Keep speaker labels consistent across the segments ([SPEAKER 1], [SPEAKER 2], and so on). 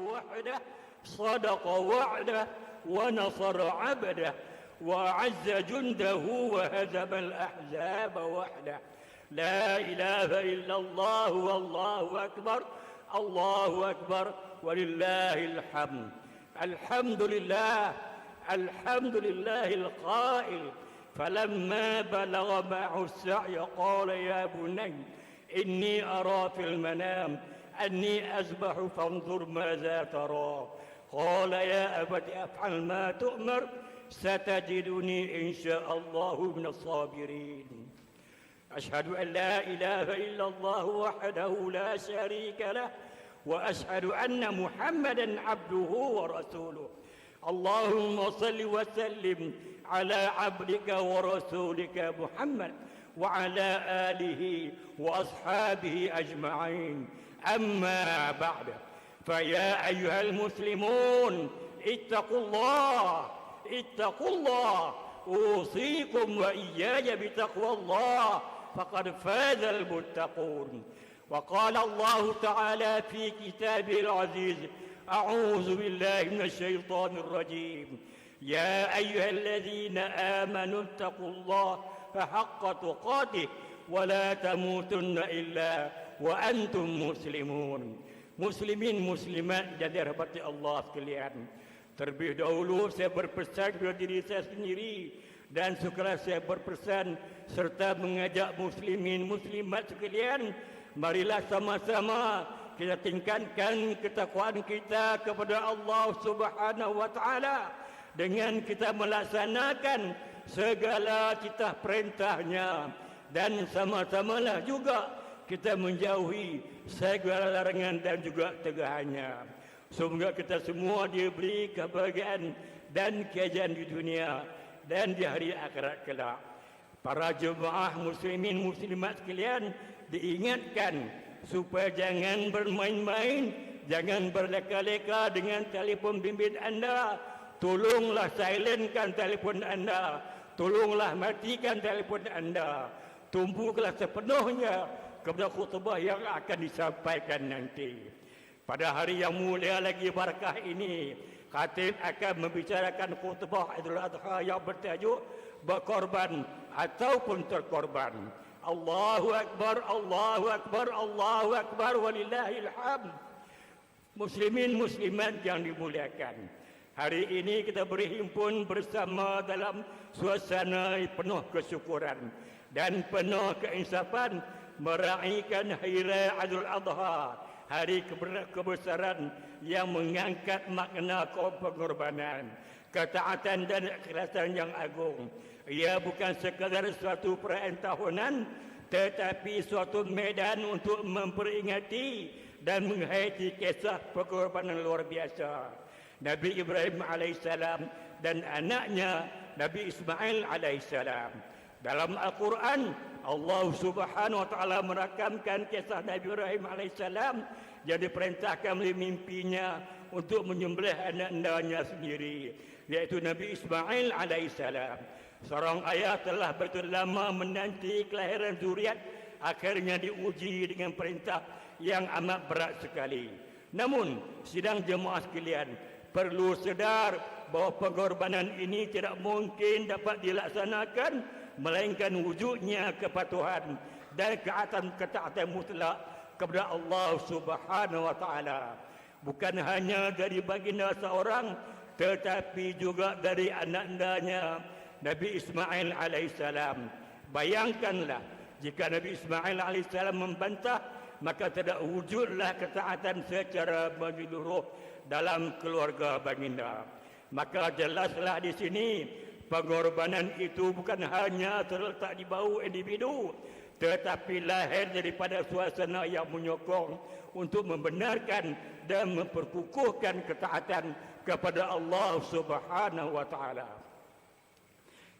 [SPEAKER 1] وحده صدق وعده ونصر عبده وأعز جنده وهزم الأحزاب وحده. لا إله إلا الله والله أكبر الله أكبر ولله الحمد. الحمد لله الحمد لله القائل. فلما بلغ معه السعي قال يا بني إني أرى في المنام أني أذبح فانظر ماذا ترى. قال يا أبت أفعل ما تؤمر ستجدني إن شاء الله من الصابرين. أشهد أن لا إله إلا الله وحده لا شريك له وأشهد أن محمدا عبده ورسوله. اللهم صل وسلم على عبدك ورسولك محمد وعلى آله وأصحابه أجمعين. أما بعد فيا أيها المسلمون اتقوا الله اتقوا الله. أوصيكم وإياي بتقوى الله فقد فاز المتقون. وقال الله تعالى في كتابه العزيز أعوذ بالله من الشيطان الرجيم. يا أيها الذين آمنوا اتقوا الله فحق تقاته ولا تموتن إلا wa antum muslimun. Muslimin muslimat jadi rahmati Allah sekalian. Terlebih dahulu saya berpesan kepada diri saya sendiri dan sekarang saya berpesan serta mengajak muslimin muslimat sekalian marilah sama-sama kita tingkatkan ketakwaan kita kepada Allah Subhanahu wa taala dengan kita melaksanakan segala titah perintahnya. Dan sama-samalah juga kita menjauhi segala larangan dan juga tegahannya. Semoga kita semua diberi kebahagiaan dan keajaiban di dunia dan di hari akhirat kelak. Para jemaah muslimin muslimat sekalian diingatkan supaya jangan bermain-main, jangan berleka-leka dengan telefon bimbit anda. Tolonglah silentkan telefon anda. Tolonglah matikan telefon anda. Tumpukanlah sepenuhnya kepada khutbah yang akan disampaikan nanti. Pada hari yang mulia lagi barakah ini, khatib akan membicarakan khutbah Idul Adha yang bertajuk berkorban ataupun terkorban. Allahu Akbar, Allahu Akbar, Allahu Akbar, walillahil hamd. Muslimin muslimat yang dimuliakan. Hari ini kita berhimpun bersama dalam suasana penuh kesyukuran dan penuh keinsafan meraihkan Hari Raya Adha hari kebesaran yang mengangkat makna pengorbanan, ketaatan dan ikhlasan yang agung. Ia bukan sekadar suatu perayaan tahunan, tetapi suatu medan untuk memperingati dan menghayati kisah pengorbanan luar biasa. Nabi Ibrahim alaihissalam dan anaknya Nabi Ismail alaihissalam. Dalam Al-Quran, Allah Subhanahu wa taala merakamkan kisah Nabi Ibrahim alaihissalam yang diperintahkan oleh mimpinya untuk menyembelih anak-anaknya sendiri yaitu Nabi Ismail alaihissalam. Seorang ayah telah betul lama menanti kelahiran zuriat akhirnya diuji dengan perintah yang amat berat sekali. Namun sidang jemaah sekalian perlu sedar bahawa pengorbanan ini tidak mungkin dapat dilaksanakan melainkan wujudnya kepatuhan dan keatan ketaatan mutlak kepada Allah Subhanahu wa taala. Bukan hanya dari baginda seorang tetapi juga dari anak-anaknya Nabi Ismail alaihissalam bayangkanlah jika Nabi Ismail alaihissalam membantah maka tidak wujudlah ketaatan secara menyeluruh dalam keluarga baginda maka jelaslah di sini pengorbanan itu bukan hanya terletak di bau individu tetapi lahir daripada suasana yang menyokong untuk membenarkan dan memperkukuhkan ketaatan kepada Allah Subhanahu wa taala.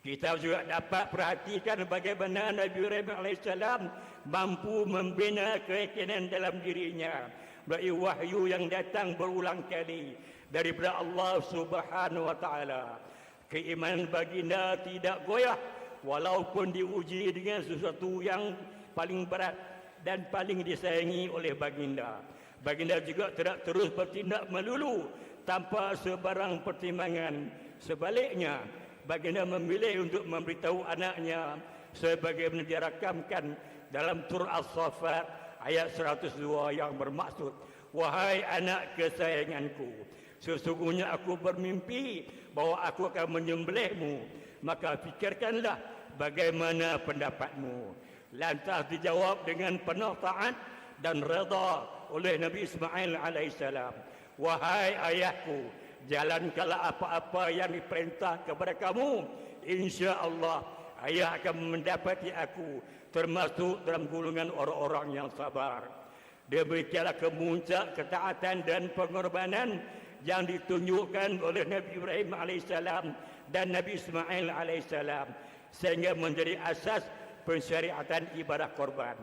[SPEAKER 1] Kita juga dapat perhatikan bagaimana Nabi Ibrahim alaihissalam mampu membina keyakinan dalam dirinya melalui wahyu yang datang berulang kali daripada Allah Subhanahu wa taala keimanan baginda tidak goyah walaupun diuji dengan sesuatu yang paling berat dan paling disayangi oleh baginda. Baginda juga tidak terus bertindak melulu tanpa sebarang pertimbangan. Sebaliknya, baginda memilih untuk memberitahu anaknya sebagaimana dirakamkan dalam tur As-Saffat ayat 102 yang bermaksud Wahai anak kesayanganku Sesungguhnya aku bermimpi bahawa aku akan menyembelihmu. Maka fikirkanlah bagaimana pendapatmu. Lantas dijawab dengan penuh taat dan reda oleh Nabi Ismail alaihissalam Wahai ayahku Jalankanlah apa-apa yang diperintah kepada kamu. Insya Allah ayah akan mendapati aku termasuk dalam golongan orang-orang yang sabar. Demikianlah kemuncak ketaatan dan pengorbanan yang ditunjukkan oleh Nabi Ibrahim AS dan Nabi Ismail AS sehingga menjadi asas pensyariatan ibadah korban.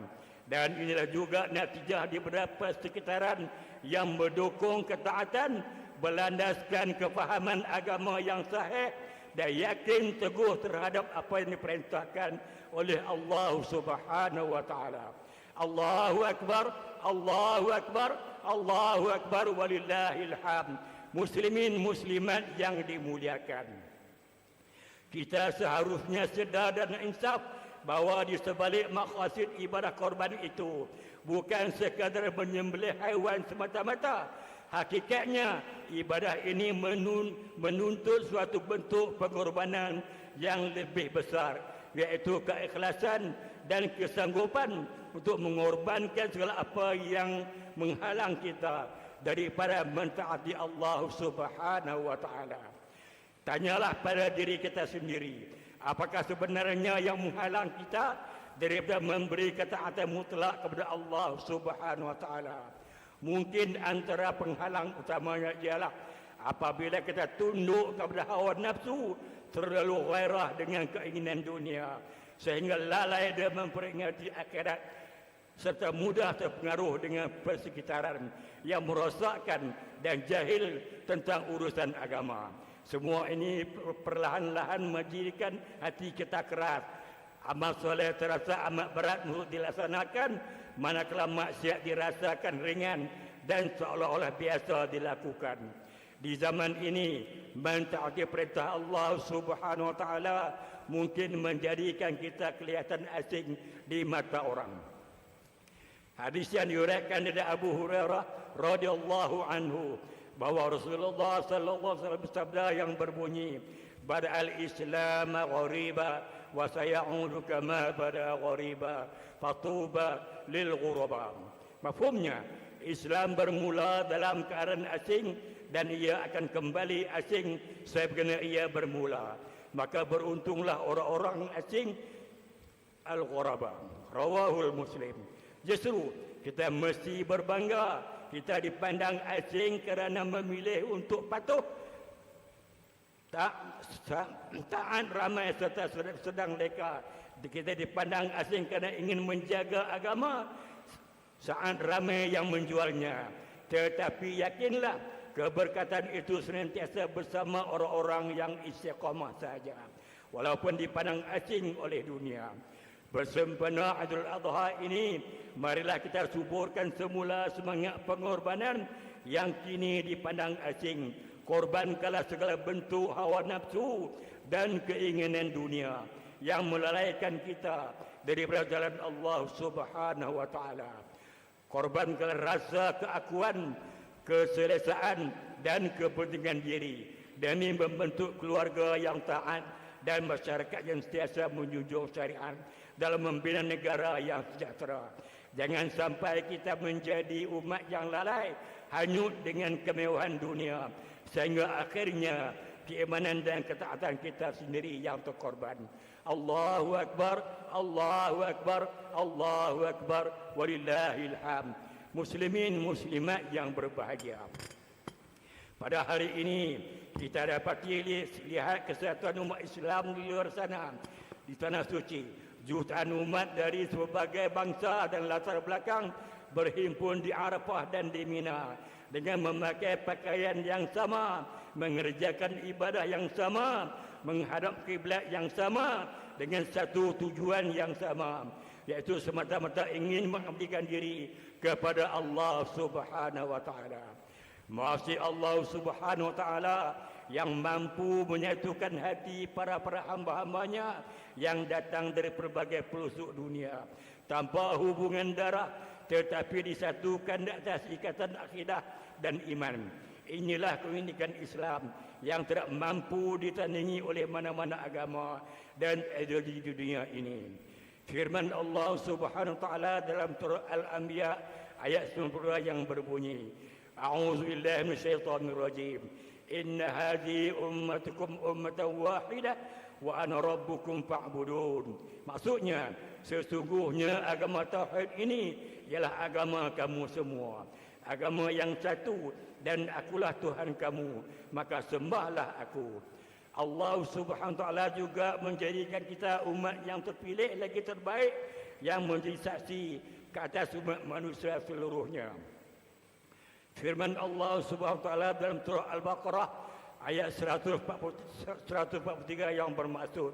[SPEAKER 1] Dan inilah juga natijah di beberapa sekitaran yang mendukung ketaatan berlandaskan kefahaman agama yang sahih dan yakin teguh terhadap apa yang diperintahkan oleh Allah Subhanahu wa taala. Allahu akbar, Allahu akbar, Allahu akbar walillahil hamd. Muslimin muslimat yang dimuliakan. Kita seharusnya sedar dan insaf bahawa di sebalik maqasid ibadah korban itu bukan sekadar menyembelih haiwan semata-mata. Hakikatnya ibadah ini menuntut suatu bentuk pengorbanan yang lebih besar yaitu keikhlasan dan kesanggupan untuk mengorbankan segala apa yang menghalang kita daripada mentaati Allah Subhanahu wa taala. Tanyalah pada diri kita sendiri, apakah sebenarnya yang menghalang kita daripada memberi ketaatan mutlak kepada Allah Subhanahu wa taala? Mungkin antara penghalang utamanya ialah apabila kita tunduk kepada hawa nafsu terlalu gairah dengan keinginan dunia sehingga lalai dia memperingati akhirat serta mudah terpengaruh dengan persekitaran yang merosakkan dan jahil tentang urusan agama. Semua ini perlahan-lahan menjadikan hati kita keras. Amal soleh terasa amat berat untuk dilaksanakan manakala maksiat dirasakan ringan dan seolah-olah biasa dilakukan. Di zaman ini mentaati perintah Allah Subhanahu wa taala mungkin menjadikan kita kelihatan asing di mata orang. Hadis yang diuraikan dari Abu Hurairah radhiyallahu anhu bahwa Rasulullah sallallahu alaihi wasallam bersabda yang berbunyi bada al-islam ghariba wa sayaudu kama bada ghariba fatuba lil ghuraba. Mafhumnya Islam bermula dalam keadaan asing dan ia akan kembali asing sebagaimana ia bermula. Maka beruntunglah orang-orang asing al-ghuraba. Rawahul Muslim. Justru kita mesti berbangga kita dipandang asing kerana memilih untuk patuh. Tak taat ramai serta sedang leka. Kita dipandang asing kerana ingin menjaga agama. Saat ramai yang menjualnya. Tetapi yakinlah Keberkatan itu senantiasa bersama orang-orang yang istiqamah saja. Walaupun dipandang asing oleh dunia. Bersempena Idul Adha ini, marilah kita suburkan semula semangat pengorbanan yang kini dipandang asing. Korbankanlah segala bentuk hawa nafsu dan keinginan dunia yang melalaikan kita dari jalan Allah Subhanahu wa taala. Korbankanlah rasa keakuan keselesaan dan kepentingan diri demi membentuk keluarga yang taat dan masyarakat yang sentiasa menjunjung syariat dalam membina negara yang sejahtera. Jangan sampai kita menjadi umat yang lalai hanyut dengan kemewahan dunia sehingga akhirnya keimanan dan ketaatan kita sendiri yang terkorban. Allahu akbar, Allahu akbar, Allahu akbar, walillahil hamd muslimin muslimat yang berbahagia. Pada hari ini kita dapat lihat kesatuan umat Islam di luar sana di tanah suci. Jutaan umat dari sebagai bangsa dan latar belakang berhimpun di Arafah dan di Mina dengan memakai pakaian yang sama, mengerjakan ibadah yang sama, menghadap kiblat yang sama dengan satu tujuan yang sama. yaitu semata-mata ingin mengabdikan diri kepada Allah Subhanahu wa taala. Masih Allah Subhanahu wa taala yang mampu menyatukan hati para para hamba-hambanya yang datang dari berbagai pelosok dunia tanpa hubungan darah tetapi disatukan di atas ikatan akidah dan iman. Inilah keunikan Islam yang tidak mampu ditandingi oleh mana-mana agama dan ideologi dunia ini. Firman Allah Subhanahu wa taala dalam surah Al-Anbiya ayat 92 yang berbunyi, A'udzu billahi minasyaitonir rajim. Inna hadhihi ummatukum ummatan wahidah wa ana rabbukum fa'budun. Maksudnya, sesungguhnya agama tauhid ini ialah agama kamu semua. Agama yang satu dan akulah Tuhan kamu, maka sembahlah aku. Allah Subhanahu taala juga menjadikan kita umat yang terpilih lagi terbaik yang menjadi saksi ke atas umat manusia seluruhnya. Firman Allah Subhanahu taala dalam surah Al-Baqarah ayat 143 yang bermaksud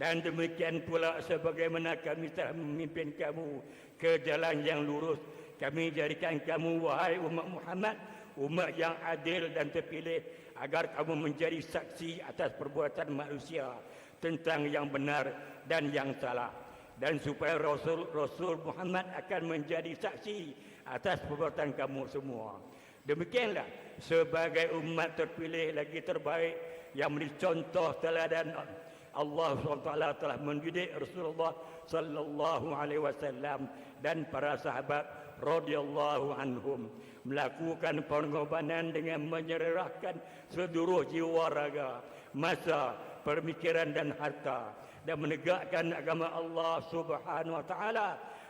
[SPEAKER 1] dan demikian pula sebagaimana kami telah memimpin kamu ke jalan yang lurus kami jadikan kamu wahai umat Muhammad umat yang adil dan terpilih agar kamu menjadi saksi atas perbuatan manusia tentang yang benar dan yang salah dan supaya Rasul Rasul Muhammad akan menjadi saksi atas perbuatan kamu semua. Demikianlah sebagai umat terpilih lagi terbaik yang menjadi contoh teladan Allah SWT telah mendidik Rasulullah sallallahu alaihi wasallam dan para sahabat radhiyallahu anhum melakukan pengorbanan dengan menyerahkan seluruh jiwa raga, masa, pemikiran dan harta dan menegakkan agama Allah Subhanahu wa taala.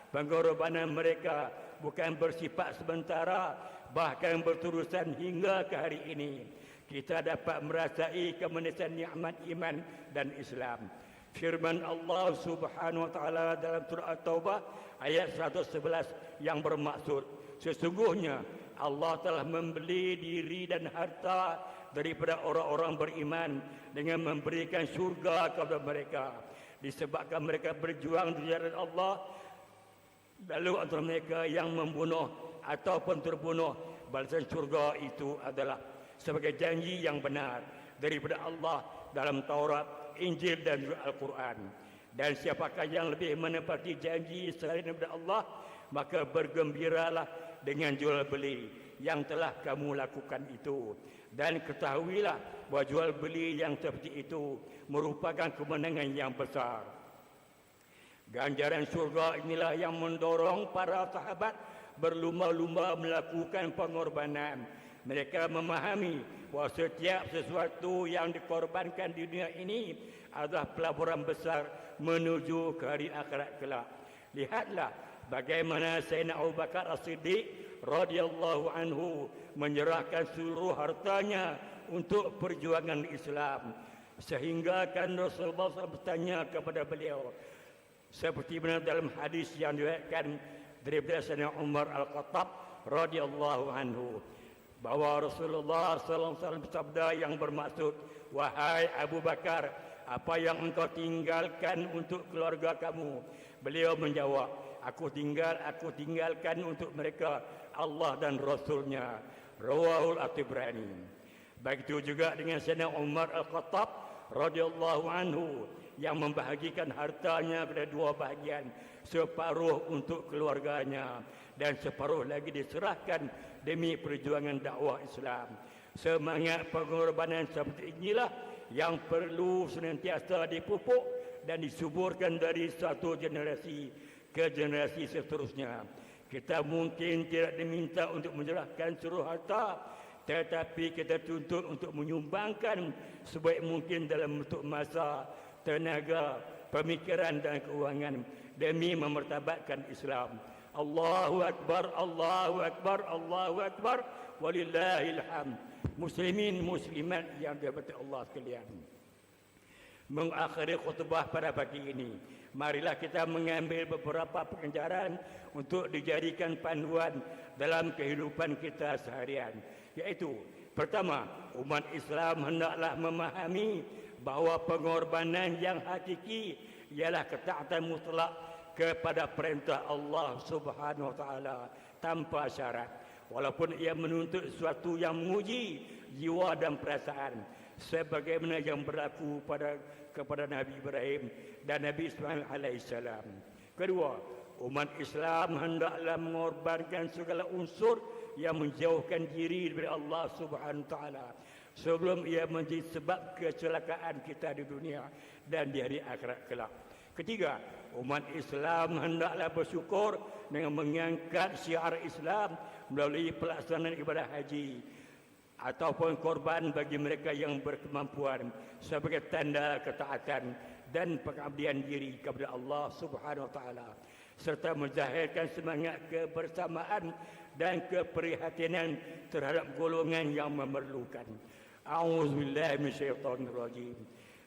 [SPEAKER 1] Pengorbanan mereka bukan bersifat sementara bahkan berterusan hingga ke hari ini. Kita dapat merasai kemanisan nikmat iman dan Islam. Firman Allah Subhanahu wa taala dalam surah At-Taubah ayat 111 yang bermaksud sesungguhnya Allah telah membeli diri dan harta daripada orang-orang beriman dengan memberikan syurga kepada mereka disebabkan mereka berjuang di jalan Allah lalu antara mereka yang membunuh ataupun terbunuh balasan syurga itu adalah sebagai janji yang benar daripada Allah dalam Taurat, Injil dan juga Al-Quran. Dan siapakah yang lebih menepati janji selain daripada Allah, maka bergembiralah dengan jual beli yang telah kamu lakukan itu. Dan ketahuilah bahawa jual beli yang seperti itu merupakan kemenangan yang besar. Ganjaran surga inilah yang mendorong para sahabat berlumba-lumba melakukan pengorbanan mereka memahami bahawa setiap sesuatu yang dikorbankan di dunia ini adalah pelaburan besar menuju ke hari akhirat kelak. Lihatlah bagaimana Sayyidina Abu Bakar As-Siddiq radhiyallahu anhu menyerahkan seluruh hartanya untuk perjuangan Islam. Sehingga kan Rasulullah SAW bertanya kepada beliau seperti mana dalam hadis yang diriwayatkan dari Sayyidina Umar Al-Khattab radhiyallahu anhu bahwa Rasulullah SAW bersabda yang bermaksud wahai Abu Bakar apa yang engkau tinggalkan untuk keluarga kamu? Beliau menjawab aku tinggal aku tinggalkan untuk mereka Allah dan Rasulnya. Rawahul Atibrani Baik itu juga dengan Sayyidina Umar Al-Khattab radhiyallahu anhu yang membahagikan hartanya pada dua bahagian separuh untuk keluarganya dan separuh lagi diserahkan demi perjuangan dakwah Islam semangat pengorbanan seperti inilah yang perlu senantiasa dipupuk dan disuburkan dari satu generasi ke generasi seterusnya. Kita mungkin tidak diminta untuk menyerahkan seluruh harta, tetapi kita tuntut untuk menyumbangkan sebaik mungkin dalam bentuk masa, tenaga, pemikiran dan keuangan demi memertabatkan Islam. Allahu Akbar, Allahu Akbar, Allahu Akbar, walillahil hamd. Muslimin, muslimat yang dihormati Allah sekalian. Mengakhiri khutbah pada pagi ini, marilah kita mengambil beberapa pengajaran untuk dijadikan panduan dalam kehidupan kita seharian. Yaitu, pertama, umat Islam hendaklah memahami bahawa pengorbanan yang hakiki ialah ketaatan mutlak kepada perintah Allah Subhanahu wa taala tanpa syarat walaupun ia menuntut sesuatu yang menguji jiwa dan perasaan sebagaimana yang berlaku pada kepada Nabi Ibrahim dan Nabi Ismail alaihissalam. Kedua, umat Islam hendaklah mengorbankan segala unsur yang menjauhkan diri dari Allah Subhanahu wa taala sebelum ia menjadi sebab kecelakaan kita di dunia dan di hari akhirat kelak. Ketiga, umat Islam hendaklah bersyukur dengan mengangkat syiar Islam melalui pelaksanaan ibadah haji ataupun korban bagi mereka yang berkemampuan sebagai tanda ketaatan dan pengabdian diri kepada Allah Subhanahu wa taala serta menzahirkan semangat kebersamaan dan keprihatinan terhadap golongan yang memerlukan. A'udzubillahi minasyaitonirrajim.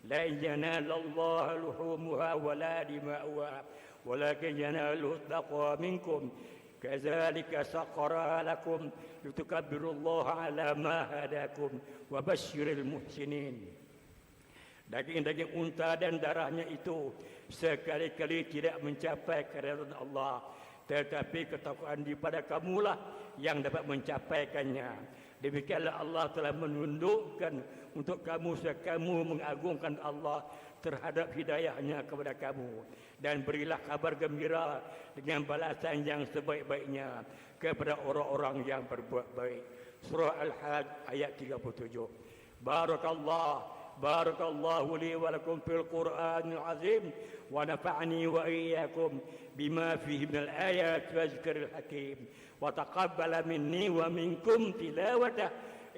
[SPEAKER 1] لا ينال الله لحومها ولا دماؤها ولكن يناله التقوى منكم كذلك سخرها لكم لتكبروا الله على ما هداكم وبشر المحسنين Daging-daging unta dan darahnya itu sekali-kali tidak mencapai keridhaan Allah. Tetapi ketakwaan di pada kamulah yang dapat mencapaikannya. Demikianlah Allah telah menundukkan untuk kamu supaya kamu mengagungkan Allah terhadap hidayahnya kepada kamu dan berilah kabar gembira dengan balasan yang sebaik-baiknya kepada orang-orang yang berbuat baik. Surah Al-Hajj ayat 37. Barakallah بارك الله لي ولكم في القرآن العظيم ونفعني وإياكم بما فيه من الآيات والذكر الحكيم وتقبل مني ومنكم تلاوته.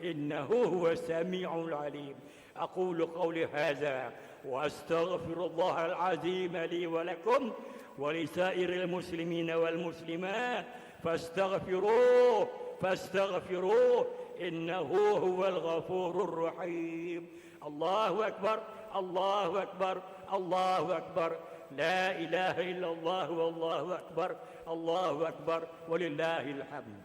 [SPEAKER 1] إنه هو السميع العليم. أقول قولي هذا وأستغفر الله العظيم لي ولكم ولسائر المسلمين والمسلمات. فاستغفروه فاستغفروه. إنه هو الغفور الرحيم. الله أكبر الله أكبر الله أكبر. لا إله إلا الله والله أكبر الله أكبر ولله الحمد.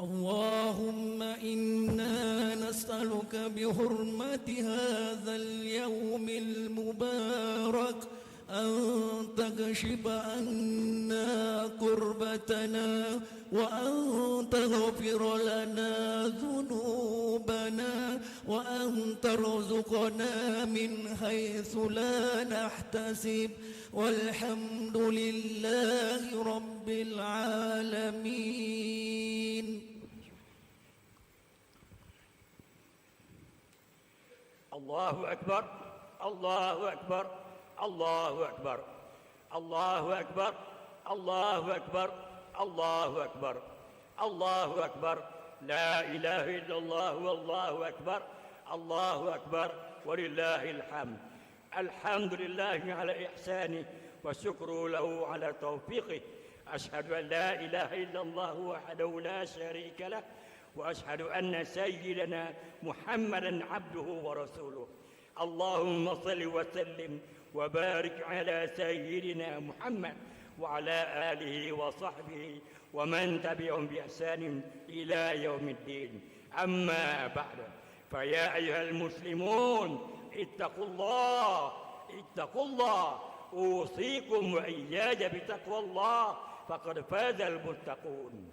[SPEAKER 2] اللهم إنا نسألك بحرمة هذا اليوم المبارك أن تكشف عنا قربتنا وأن تغفر لنا ذنوبنا وأن ترزقنا من حيث لا نحتسب. والحمد لله رب العالمين.
[SPEAKER 1] الله أكبر الله أكبر الله أكبر الله أكبر الله أكبر الله أكبر الله أكبر. لا إله إلا الله والله أكبر الله أكبر ولله الحمد. الحمد لله على إحسانه وشكر له على توفيقه. أشهد أن لا إله إلا الله وحده لا شريك له وأشهد أن سيدنا محمدا عبده ورسوله. اللهم صل وسلم وبارك على سيدنا محمد وعلى آله وصحبه ومن تبعهم بإحسان إلى يوم الدين. أما بعد فيا أيها المسلمون اتقوا الله اتقوا الله. أوصيكم وإياي بتقوى الله فقد فاز المتقون.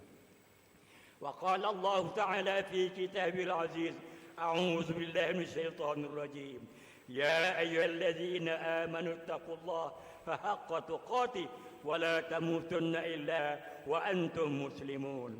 [SPEAKER 1] وقال الله تعالى في كتابه العزيز أعوذ بالله من الشيطان الرجيم. يا أيها الذين آمنوا اتقوا الله فحق تقاته ولا تموتن إلا وأنتم مسلمون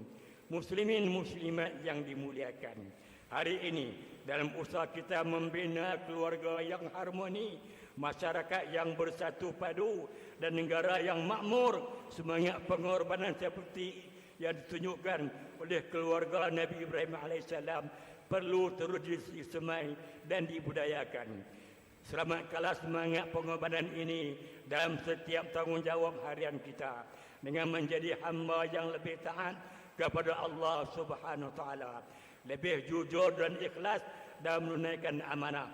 [SPEAKER 1] Muslimin muslimat yang dimuliakan Hari ini dalam usaha kita membina keluarga yang harmoni Masyarakat yang bersatu padu dan negara yang makmur Semangat pengorbanan seperti yang ditunjukkan oleh keluarga Nabi Ibrahim AS Perlu terus disemai dan dibudayakan Selamatkanlah semangat pengorbanan ini dalam setiap tanggungjawab harian kita dengan menjadi hamba yang lebih taat kepada Allah Subhanahu Wa Taala, lebih jujur dan ikhlas dalam menunaikan amanah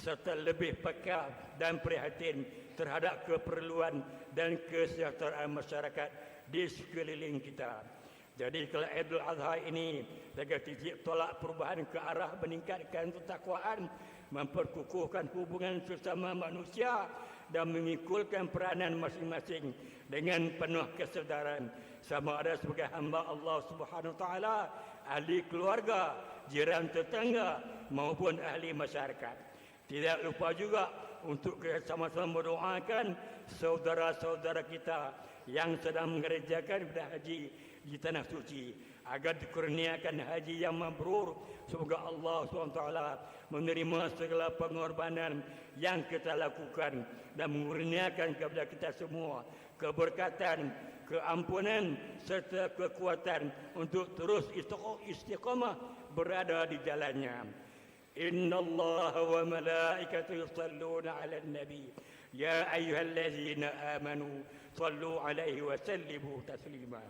[SPEAKER 1] serta lebih peka dan prihatin terhadap keperluan dan kesejahteraan masyarakat di sekeliling kita. Jadi kalau Idul Adha ini sebagai titik tolak perubahan ke arah meningkatkan ketakwaan memperkukuhkan hubungan sesama manusia dan mengikulkan peranan masing-masing dengan penuh kesedaran sama ada sebagai hamba Allah Subhanahu taala, ahli keluarga, jiran tetangga maupun ahli masyarakat. Tidak lupa juga untuk sama-sama mendoakan saudara-saudara kita yang sedang mengerjakan ibadah haji di tanah suci agar dikurniakan haji yang mabrur semoga Allah SWT menerima segala pengorbanan yang kita lakukan dan mengurniakan kepada kita semua keberkatan keampunan serta kekuatan untuk terus istiqamah berada di jalannya إن الله وملائكته يصلون على النبي يا أيها الذين آمنوا صلوا عليه وسلموا تسليما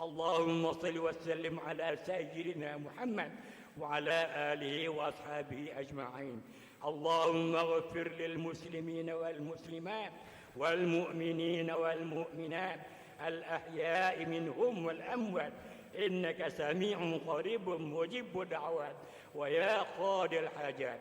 [SPEAKER 1] اللهم صل وسلم على سيدنا محمد وعلى آله وأصحابه أجمعين. اللهم اغفر للمسلمين والمسلمات والمؤمنين والمؤمنات الأحياء منهم والأموات. إنك سميع قريب مجيب دعوات ويا قاضي الحاجات.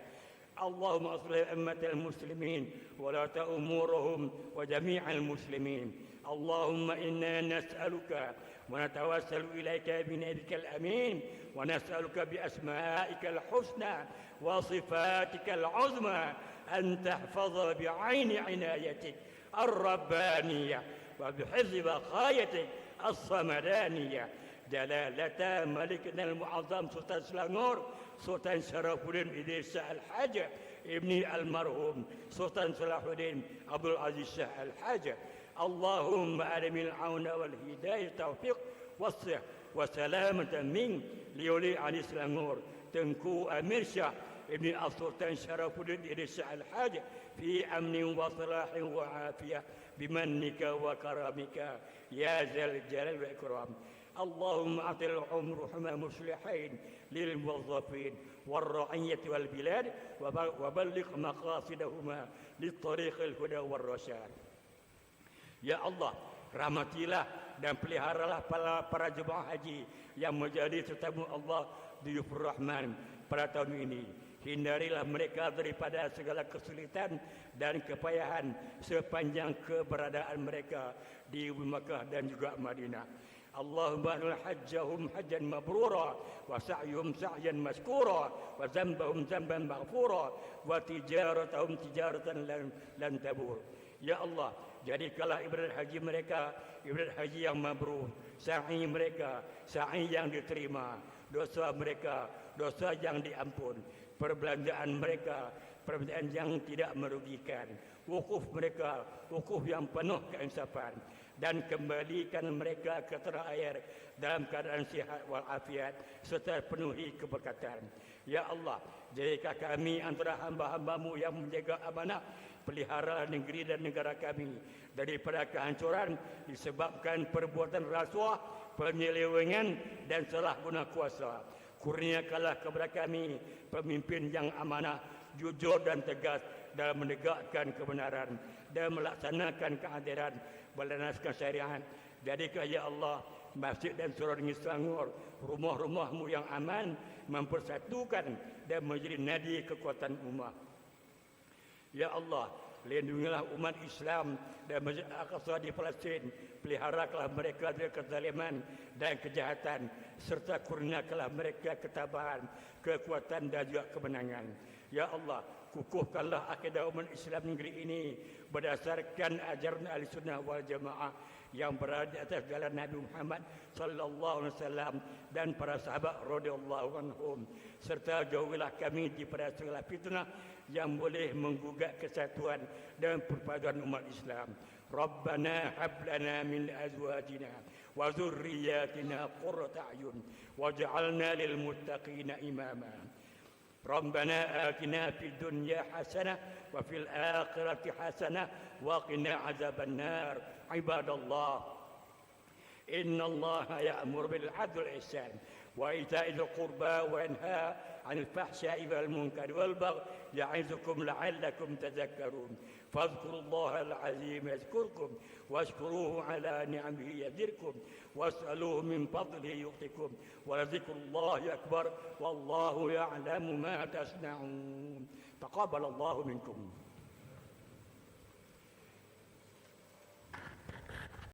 [SPEAKER 1] اللهم اصلح أمة المسلمين ولا أمورهم وجميع المسلمين. اللهم إنا نسألك ونتوسل إليك بنبيك الأمين ونسألك بأسمائك الحسنى وصفاتك العظمى أن تحفظ بعين عنايتك الربانية وبحفظ بقايتك الصمدانية. جلالة ملكنا المعظم سلطان سلانور سلطان شرف الدين إدريس الحاج ابن المرحوم سلطان صلاح الدين عبد العزيز شاه الحاج. اللهم أرم العون والهداية التوفيق والصحة وسلامة من ليولي عن سلانور تنكو أمير شاه ابن السلطان شرف الدين الحاج في أمن وصلاح وعافية. بمنك وكرمك يا ذا الجلال والإكرام. اللهم أعط العمر حمى مصلحين للموظفين والرعية والبلاد وبلغ مقاصدهما للطريق الهدى والرشاد. يا الله rahmatilah dan peliharalah para, para jemaah haji yang menjadi tetamu Allah di Rahman pada tahun ini. Hindarilah mereka daripada segala kesulitan dan kepayahan sepanjang keberadaan mereka di Makkah dan juga Madinah. اللهم اهل حجهم حجا مبرورا وسعيهم سعيا مشكورا وذنبهم ذنبا مغفورا وتجارتهم تجارة لن, لن تبور Ya Allah, jadikanlah ibadat haji mereka ibadat haji yang mabrur, sa'i mereka, sa'i yang diterima, dosa mereka, dosa yang diampun, perbelanjaan mereka, perbelanjaan yang tidak merugikan, wukuf mereka, wukuf yang penuh keinsafan dan kembalikan mereka ke tanah air dalam keadaan sihat walafiat serta penuhi keberkatan. Ya Allah, jadikan kami antara hamba-hambamu yang menjaga amanah pelihara negeri dan negara kami daripada kehancuran disebabkan perbuatan rasuah, penyelewengan dan salah guna kuasa. Kurniakanlah kepada kami pemimpin yang amanah, jujur dan tegas dalam menegakkan kebenaran dan melaksanakan keadilan berlandaskan syariat. Jadikan ya Allah masjid dan surau ini sangur rumah-rumahmu yang aman mempersatukan dan menjadi nadi kekuatan umat. Ya Allah, lindungilah umat Islam dan Masjid Al-Aqsa di Palestin. Peliharakanlah mereka dari kezaliman dan kejahatan serta kurniakanlah mereka ketabahan, kekuatan dan juga kemenangan. Ya Allah, kukuhkanlah akidah umat Islam negeri ini berdasarkan ajaran ahli sunnah wal jamaah yang berada di atas jalan Nabi Muhammad sallallahu alaihi wasallam dan para sahabat radhiyallahu anhum serta jauhilah kami daripada segala fitnah yang boleh menggugat kesatuan dan perpaduan umat Islam. Lana min azwajina wa dhurriyyatina qurrata a'yun waj'alna lil muttaqina imama. ربنا آتنا في الدنيا حسنة وفي الآخرة حسنة وقنا عذاب النار عباد الله إن الله يأمر بالعدل والإحسان وإيتاء ذي القربى وينهى عن الفحشاء والمنكر والبغي يعظكم لعلكم تذكرون. فاذكروا الله العظيم يذكركم واشكروه على نعمه يزدكم واسألوه من فضله يؤتكم ولذكر الله أكبر والله يعلم ما تصنعون. تقبل الله منكم.